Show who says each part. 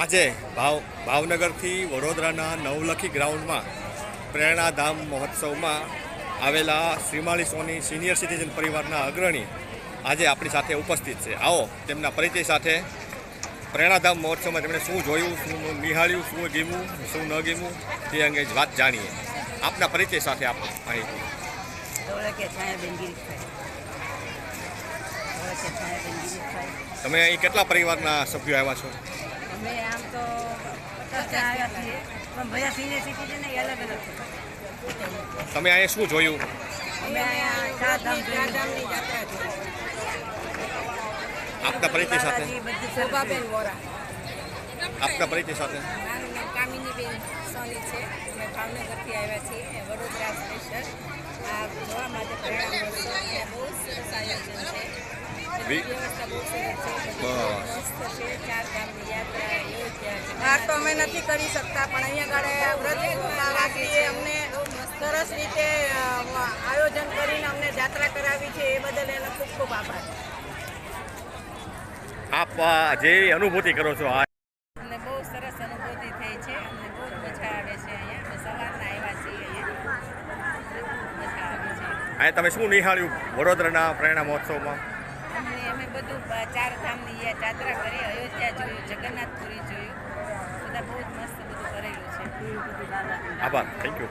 Speaker 1: આજે ભાવ ભાવનગરથી વડોદરાના નવલખી ગ્રાઉન્ડમાં પ્રેરણાધામ મહોત્સવમાં આવેલા શ્રીમાળી સોની સિનિયર સિટીઝન પરિવારના અગ્રણી આજે આપણી સાથે ઉપસ્થિત છે. આવો તેમના પરિચય સાથે પ્રેરણાધામ મહોત્સવમાં તેમણે શું જોયું શું નિહાળ્યું શું ગીમું શું ન ગીમું તે અંગે વાત જાણીએ. આપના પરિચય સાથે આપ માહિતી. તમે અહીં કેટલા પરિવારના સભ્યો આવ્યા છો?
Speaker 2: અમે આમ તો પચાસ આવ્યા છીએ. પણ બધા સિનિયર સિટીઝન અલગ અલગ છે.
Speaker 1: તમે અહીંયા શું જોયું?
Speaker 2: અમે અહીંયા ચારધામ ચારધામની યાત્રા જોઈ
Speaker 1: આપના પરિચય સાથે?
Speaker 2: શોભાબેન વોરા.
Speaker 1: આપના પરિચય સાથે?
Speaker 3: કામિનીબેન સોની છે. અમે ભાવનગરથી આવ્યા છીએ. વડોદરા સ્પેશિયલ આ જોવા માટે પ્રેરણા મહોત્સવ અને બહુ સરસ આયોજન છે બધી
Speaker 1: વી-
Speaker 3: વ્યવસ્થા બહુ સરસ છે
Speaker 1: બસ.
Speaker 3: મસ્ત છે ચાર ધામની યાત્રા યોજ્યા
Speaker 4: બહાર તો અમે નથી કરી શકતા પણ અહીંયા આગળ વ્રત અમને સરસ રીતે આયોજન કરીને અમને જાત્રા કરાવી છે એ બદલ એનો ખૂબ ખૂબ આભાર.
Speaker 1: આપ આ, જે અનુભૂતિ કરો છો આ
Speaker 3: અમને બહુ સરસ અનુભૂતિ થઈ છે. અમને બહુ જ મજા આવે છે અહીંયા. સવારના આવ્યા છીએ અહીંયા.
Speaker 1: તમે શું નિહાળ્યું વડોદરાના પ્રેરણા મહોત્સવમાં?
Speaker 3: અમને અમે બધું ચાર ધામની યાત્રા કરી અયોધ્યા જોયું, જગન્નાથપુરી જોયું. બધા બહુ જ મસ્ત બધું કરેલું છે.
Speaker 1: આભાર. Thank you